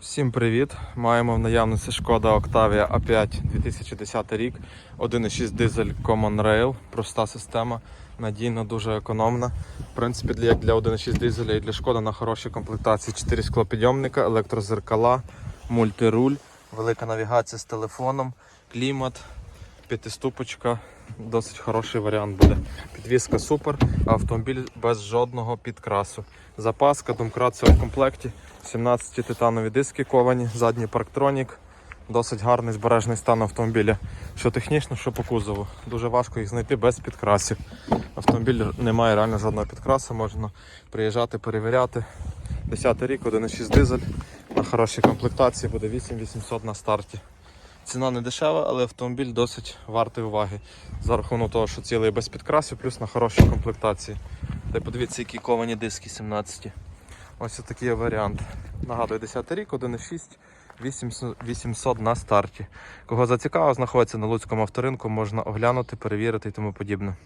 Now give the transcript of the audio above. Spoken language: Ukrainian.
Всім привіт! Маємо в наявності шкода Octavia A5 2010 рік, 1,6 дизель Common Rail, проста система, надійна, дуже економна. В принципі, як для 1,6 дизеля і для шкода на хорошій комплектації 4 склопідйомника, електрозеркала, мультируль, велика навігація з телефоном, клімат, п'ятиступочка. Досить хороший варіант буде. Підвізка супер, автомобіль без жодного підкрасу. Запаска, домкрат все в комплекті. 17 титанові диски ковані, задній парктронік. Досить гарний збережний стан автомобіля. Що технічно, що по кузову. Дуже важко їх знайти без підкрасів. Автомобіль не має реально жодного підкрасу, можна приїжджати, перевіряти. 10 рік, 1,6 дизель. На хорошій комплектації буде 8800 на старті. Ціна не дешева, але автомобіль досить вартий уваги. За рахунок того, що цілий без підкрасів, плюс на хорошій комплектації. Та подивіться, які ковані диски 17. Ось такий варіант. Нагадую, 10 рік, 1,6, 800 800 на старті. Кого зацікавило, знаходиться на Луцькому авторинку, можна оглянути, перевірити і тому подібне.